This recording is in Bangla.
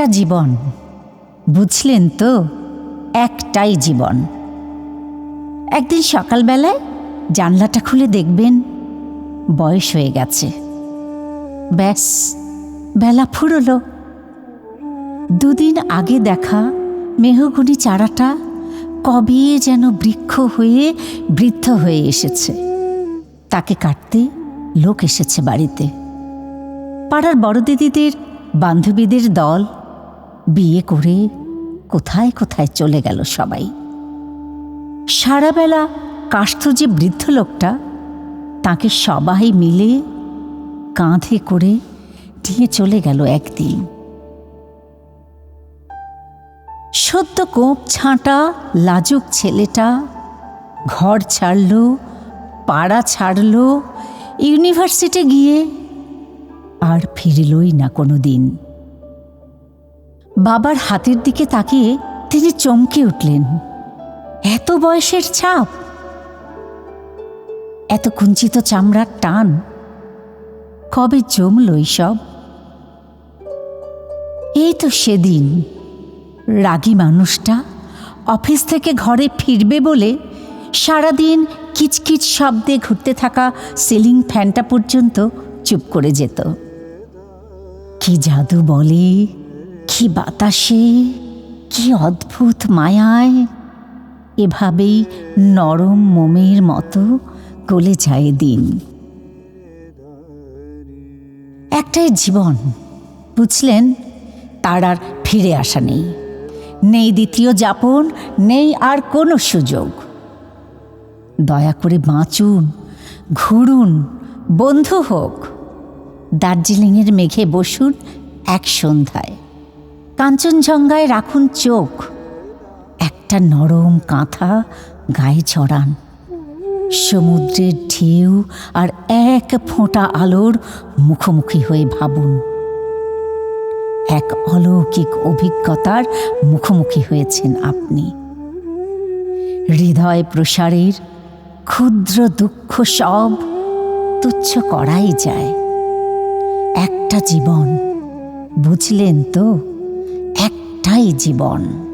একটা জীবন। বুঝলেন তো? একটাই জীবন। একদিন সকালবেলায় জানলাটা খুলে দেখবেন, বয়স হয়ে গেছে। ব্যাস, বেলা ফুরলো। দুদিন আগে দেখা মেহগুনি চারাটা কবে যেন বৃক্ষ হয়ে বৃদ্ধ হয়ে এসেছে। তাকে কাটতে লোক এসেছে বাড়িতে। পাড়ার বড় দিদিদের বান্ধবীদের দল বিয়ে করে কোথায় কোথায় চলে গেল সবাই। সারাবেলা কাষ্ঠ যে বৃদ্ধ লোকটা, তাকে সবাই মিলে কাঁধে করে নিয়ে চলে গেল একদিন। সদ্য কোপ ছাঁটা লাজুক ছেলেটা, ঘর ছাড়ল, পাড়া ছাড়ল, ইউনিভার্সিটি গিয়ে আর ফিরলই না কোনো দিন। বাবার হাতের দিকে তাকিয়ে তিনি চমকে উঠলেন। এত বয়সের ছাপ। এত কুঞ্চিত চামড়ার টান। কবে জমল সব এই তো সেদিন। রাগী মানুষটা অফিস থেকে ঘরে ফিরবে বলে সারাদিন কিচকিচ শব্দে ঘুরতে থাকা সিলিং ফ্যানটা পর্যন্ত চুপ করে যেত। কি জাদু বলে? কি বাতাসে, কি অদ্ভুত মায়ায়। এভাবেই নরম মোমের মতো গলে যায় দিন। একটাই জীবন, বুঝলেন? তার আর ফিরে আসা নেই। নেই দ্বিতীয় যাপন, নেই আর কোনো সুযোগ। দয়া করে বাঁচুন, ঘুরুন, বন্ধু হোক। দার্জিলিংয়ের মেঘে বসুন এক সন্ধ্যায়। কাঞ্চনজঙ্ঘায় রাখুন চোখ। একটা নরম কাঁথা, গায়ে ছড়ান সমুদ্রের ঢেউ আর এক ফোঁটা আলোর মুখোমুখি হয়ে ভাবুন। এক অলৌকিক অভিজ্ঞতার মুখোমুখি হয়েছেন আপনি। হৃদয় প্রসারের ক্ষুদ্র দুঃখ সব তুচ্ছ করাই যায়। একটা জীবন, বুঝলেন তো? একটাই জীবন।